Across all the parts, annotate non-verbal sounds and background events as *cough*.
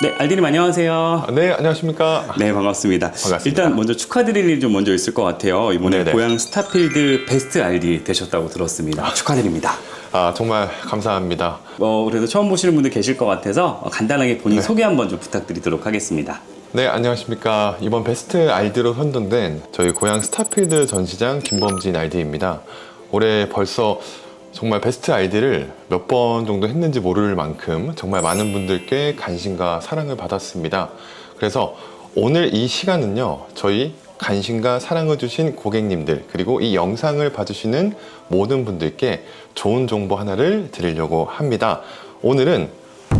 네, 알디님 안녕하세요. 아, 네, 안녕하십니까. 네, 반갑습니다. 반갑습니다. 일단 먼저 축하드릴 일좀 먼저 있을 것 같아요. 이번에 네네. 고향 스타필드 베스트 알디 되셨다고 들었습니다. 축하드립니다. 아, 정말 감사합니다. 어, 그래도 처음 보시는 분들 계실 것 같아서 간단하게 네. 본인 소개 한번 좀 부탁드리도록 하겠습니다. 네, 안녕하십니까. 이번 베스트 알디로 선정된 저희 고향 스타필드 전시장 김범진 알디입니다. 올해 벌써 정말 베스트 알디를 몇 번 정도 했는지 모를 만큼 정말 많은 분들께 관심과 사랑을 받았습니다. 그래서 오늘 이 시간은요, 저희 관심과 사랑을 주신 고객님들, 그리고 이 영상을 봐주시는 모든 분들께 좋은 정보 하나를 드리려고 합니다. 오늘은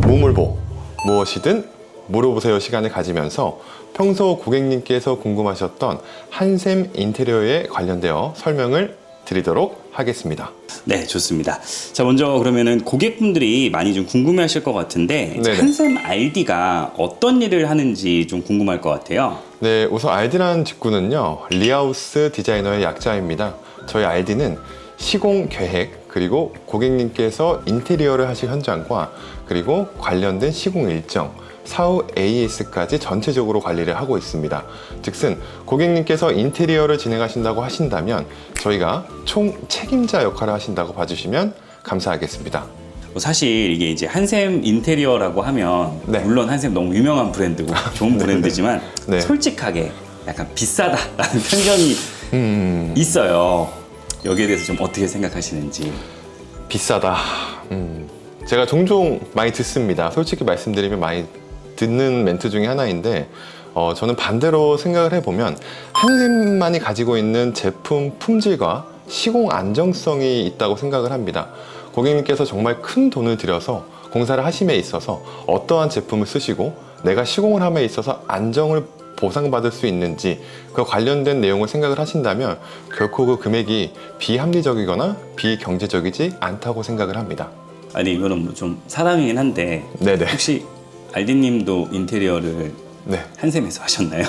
무물보, 무엇이든 물어보세요 시간을 가지면서 평소 고객님께서 궁금하셨던 한샘 인테리어에 관련되어 설명을 드리도록 하겠습니다. 네, 좋습니다. 자, 먼저 그러면은 고객분들이 많이 좀 궁금해 하실 것 같은데 네네. 한샘 알디가 어떤 일을 하는지 좀 궁금할 것 같아요. 네, 우선 알디라는 직구는요, 리하우스 디자이너의 약자입니다. 저희 알디는 시공 계획, 그리고 고객님께서 인테리어를 하실 현장과 그리고 관련된 시공 일정, 사후 AS까지 전체적으로 관리를 하고 있습니다. 즉슨 고객님께서 인테리어를 진행하신다고 하신다면 저희가 총 책임자 역할을 하신다고 봐주시면 감사하겠습니다. 뭐 사실 이게 이제 한샘 인테리어라고 하면 네. 물론 한샘 너무 유명한 브랜드고 *laughs* 좋은 브랜드지만 네. 솔직하게 약간 비싸다라는 *laughs* 편견이 음, 있어요. 여기에 대해서 좀 어떻게 생각하시는지. 비싸다. 음, 제가 종종 많이 듣습니다. 솔직히 말씀드리면 많이 듣는 멘트 중에 하나인데, 어, 저는 반대로 생각을 해보면, 한샘만이 가지고 있는 제품 품질과 시공 안정성이 있다고 생각을 합니다. 고객님께서 정말 큰 돈을 들여서 공사를 하심에 있어서 어떠한 제품을 쓰시고, 내가 시공을 함에 있어서 안정을 보상받을 수 있는지 그 관련된 내용을 생각을 하신다면 결코 그 금액이 비합리적이거나 비경제적이지 않다고 생각을 합니다. 아니 이거는 뭐 좀 사람이긴 한데 네네. 혹시 알디님도 인테리어를 네, 한샘에서 하셨나요?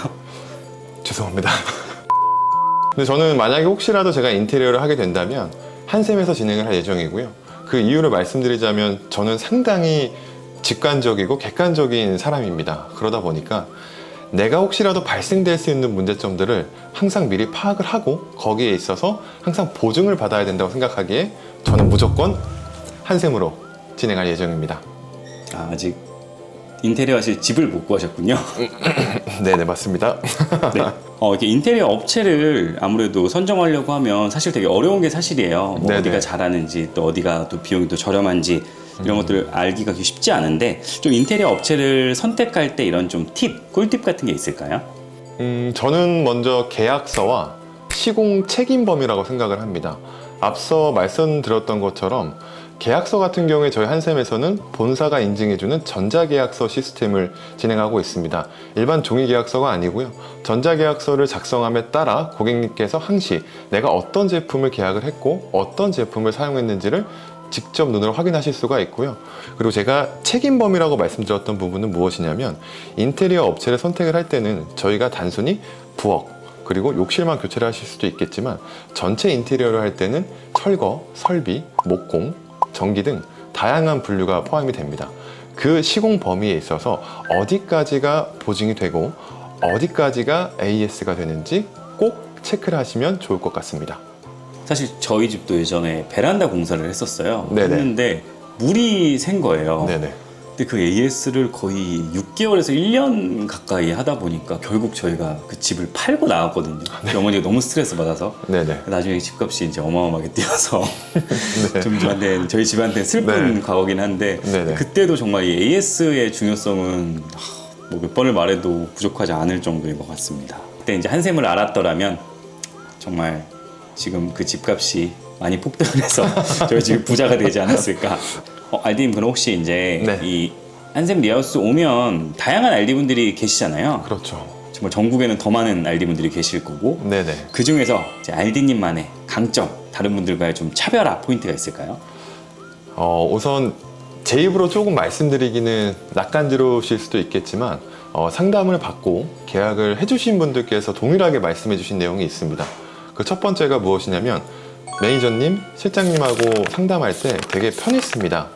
죄송합니다. *laughs* 근데 저는 만약에 혹시라도 제가 인테리어를 하게 된다면 한샘에서 진행을 할 예정이고요. 그 이유를 말씀드리자면 저는 상당히 직관적이고 객관적인 사람입니다. 그러다 보니까 내가 혹시라도 발생될 수 있는 문제점들을 항상 미리 파악을 하고 거기에 있어서 항상 보증을 받아야 된다고 생각하기에 저는 무조건 한샘으로 진행할 예정입니다. 아, 아직 인테리어 하실 집을 못 구하셨군요. *laughs* 네네 맞습니다. *laughs* 네. 어, 이렇게 인테리어 업체를 아무래도 선정하려고 하면 사실 되게 어려운 게 사실이에요. 뭐 네네. 어디가 잘하는지 또 어디가 또 비용이 또 저렴한지 이런 것들을 알기가 쉽지 않은데 좀 인테리어 업체를 선택할 때 이런 좀 팁, 꿀팁 같은 게 있을까요? 음, 저는 먼저 계약서와 시공 책임범위라고 생각을 합니다. 앞서 말씀드렸던 것처럼 계약서 같은 경우에 저희 한샘에서는 본사가 인증해주는 전자계약서 시스템을 진행하고 있습니다. 일반 종이 계약서가 아니고요. 전자계약서를 작성함에 따라 고객님께서 항시 내가 어떤 제품을 계약을 했고 어떤 제품을 사용했는지를 직접 눈으로 확인하실 수가 있고요. 그리고 제가 책임범위라고 말씀드렸던 부분은 무엇이냐면 인테리어 업체를 선택을 할 때는 저희가 단순히 부엌 그리고 욕실만 교체를 하실 수도 있겠지만 전체 인테리어를 할 때는 철거, 설비, 목공, 전기 등 다양한 분류가 포함이 됩니다. 그 시공 범위에 있어서 어디까지가 보증이 되고 어디까지가 AS가 되는지 꼭 체크를 하시면 좋을 것 같습니다. 사실 저희 집도 예전에 베란다 공사를 했었어요. 네네. 했는데 물이 샌 거예요. 네네. 근데 그 AS를 거의 6개월에서 1년 가까이 하다 보니까 결국 저희가 그 집을 팔고 나왔거든요. 네. 어머니가 너무 스트레스 받아서 네네. 나중에 집값이 이제 어마어마하게 뛰어서 네. *laughs* *laughs* 좀 저한테 저희 집한테 슬픈 네. 과거긴 한데 네네. 그때도 정말 이 AS의 중요성은 뭐 몇 번을 말해도 부족하지 않을 정도인 것 같습니다. 그때 이제 한샘을 알았더라면 정말 지금 그 집값이 많이 폭등을 해서 *laughs* 저희 집이 부자가 되지 않았을까. 어, 알디님 그럼 혹시 이제 네. 이 한샘 리하우스 오면 다양한 알디 분들이 계시잖아요. 그렇죠. 정말 전국에는 더 많은 알디 분들이 계실 거고 네네. 그 중에서 이제 알디님만의 강점, 다른 분들과의 좀 차별화 포인트가 있을까요? 어, 우선 제 입으로 조금 말씀드리기는 낯간지러우실 수도 있겠지만 어, 상담을 받고 계약을 해주신 분들께서 동일하게 말씀해주신 내용이 있습니다. 그 첫 번째가 무엇이냐면 매니저님, 실장님하고 상담할 때 되게 편했습니다.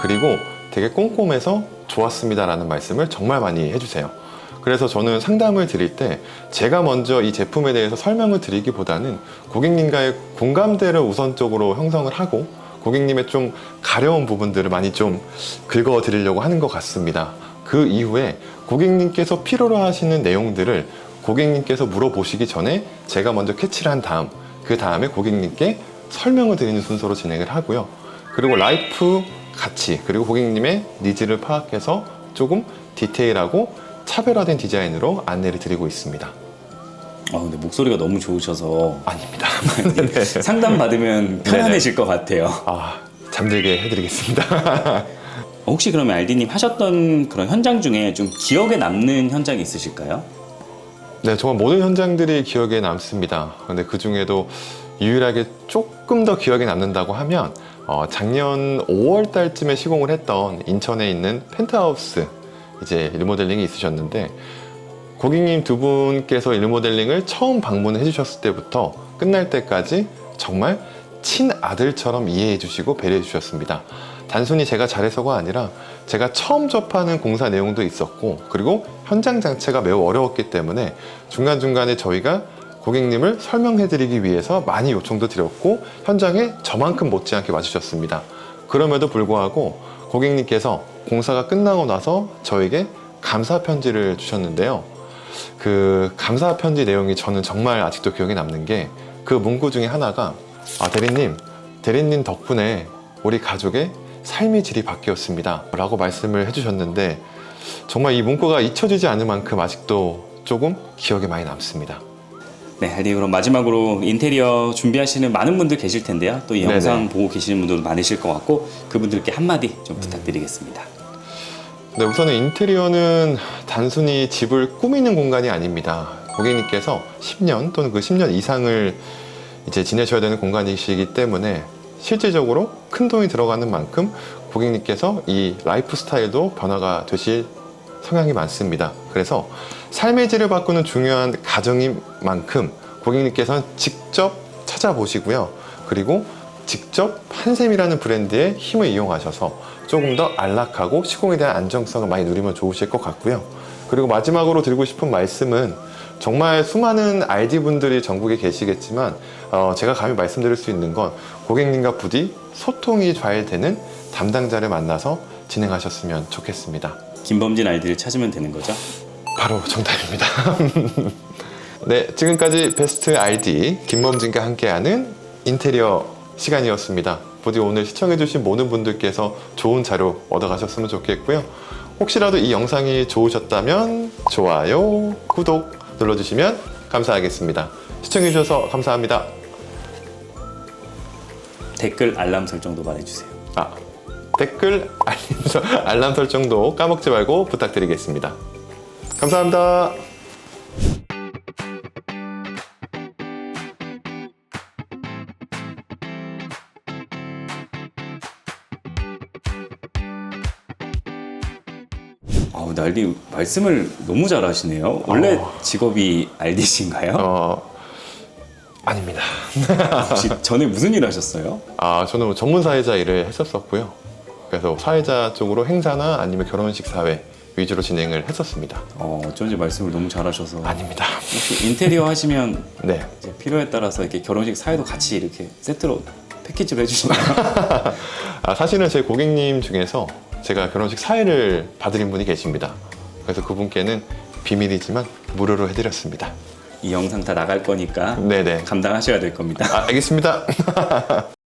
그리고 되게 꼼꼼해서 좋았습니다라는 말씀을 정말 많이 해주세요. 그래서 저는 상담을 드릴 때 제가 먼저 이 제품에 대해서 설명을 드리기보다는 고객님과의 공감대를 우선적으로 형성을 하고 고객님의 좀 가려운 부분들을 많이 좀 긁어 드리려고 하는 것 같습니다. 그 이후에 고객님께서 필요로 하시는 내용들을 고객님께서 물어보시기 전에 제가 먼저 캐치를 한 다음 그 다음에 고객님께 설명을 드리는 순서로 진행을 하고요. 그리고 라이프 가치 그리고 고객님의 니즈를 파악해서 조금 디테일하고 차별화된 디자인으로 안내를 드리고 있습니다. 아 근데 목소리가 너무 좋으셔서 아닙니다. *laughs* *laughs* 상담 받으면 편안해질 것 같아요. 아 잠들게 해드리겠습니다. *laughs* 혹시 그러면 알디님 하셨던 그런 현장 중에 좀 기억에 남는 현장이 있으실까요? 네, 정말 모든 현장들이 기억에 남습니다. 근데 그 중에도 유일하게 조금 더 기억에 남는다고 하면 어, 작년 5월 달쯤에 시공을 했던 인천에 있는 펜트하우스 이제 리모델링이 있으셨는데 고객님 두 분께서 리모델링을 처음 방문해 주셨을 때부터 끝날 때까지 정말 친아들처럼 이해해 주시고 배려해 주셨습니다. 단순히 제가 잘해서가 아니라 제가 처음 접하는 공사 내용도 있었고 그리고 현장 자체가 매우 어려웠기 때문에 중간중간에 저희가 고객님을 설명해 드리기 위해서 많이 요청도 드렸고 현장에 저만큼 못지않게 와주셨습니다. 그럼에도 불구하고 고객님께서 공사가 끝나고 나서 저에게 감사 편지를 주셨는데요. 그 감사 편지 내용이 저는 정말 아직도 기억에 남는 게 그 문구 중에 하나가 아 대리님 대리님 덕분에 우리 가족의 삶의 질이 바뀌었습니다 라고 말씀을 해주셨는데 정말 이 문구가 잊혀지지 않을 만큼 아직도 조금 기억에 많이 남습니다 네, 그럼 마지막으로 인테리어 준비하시는 많은 분들 계실 텐데요. 또이 네네. 영상 보고 계시는 분들도 많으실 것 같고 그분들께 한마디 좀 부탁드리겠습니다. 네, 우선은 인테리어는 단순히 집을 꾸미는 공간이 아닙니다. 고객님께서 10년 또는 그 10년 이상을 이제 지내셔야 되는 공간이시기 때문에 실질적으로 큰 돈이 들어가는 만큼 고객님께서 이 라이프 스타일도 변화가 되실 성향이 많습니다. 그래서 삶의 질을 바꾸는 중요한 가정인 만큼 고객님께서는 직접 찾아보시고요. 그리고 직접 한샘이라는 브랜드의 힘을 이용하셔서 조금 더 안락하고 시공에 대한 안정성을 많이 누리면 좋으실 것 같고요. 그리고 마지막으로 드리고 싶은 말씀은 정말 수많은 RD 분들이 전국에 계시겠지만 어, 제가 감히 말씀드릴 수 있는 건 고객님과 부디 소통이 잘 되는 담당자를 만나서 진행하셨으면 좋겠습니다. 김범진 알디를 찾으면 되는 거죠? 바로 정답입니다. *laughs* 네, 지금까지 베스트 RD 김범진과 함께하는 인테리어 시간이었습니다. 부디 오늘 시청해주신 모든 분들께서 좋은 자료 얻어가셨으면 좋겠고요. 혹시라도 이 영상이 좋으셨다면 좋아요, 구독 눌러주시면 감사하겠습니다. 시청해주셔서 감사합니다. 댓글 알람 설정도 말해주세요. 아, 댓글 알림, 설- *laughs* 알람 설정도 까먹지 말고 부탁드리겠습니다. 감사합니다. 아우, 알디 말씀을 너무 잘하시네요. 원래 어. 직업이 알디신가요? 어, 아닙니다. 혹시 전에 무슨 일 하셨어요? 아, 저는 뭐 전문 사회자 일을 했었었고요. 그래서 사회자 쪽으로 행사나 아니면 결혼식 사회 위주로 진행을 했었습니다. 어, 어쩐지 말씀을 너무 잘하셔서 아닙니다. 혹시 인테리어 하시면 *laughs* 네. 이제 필요에 따라서 이렇게 결혼식 사회도 같이 이렇게 세트로 패키지로 해주시나요? *laughs* 아, 사실은 제 고객님 중에서 제가 결혼식 사회를 봐드린 분이 계십니다. 그래서 그분께는 비밀이지만 무료로 해드렸습니다. 이 영상 다 나갈 거니까 네네. 감당하셔야 될 겁니다. 아, 알겠습니다. *laughs*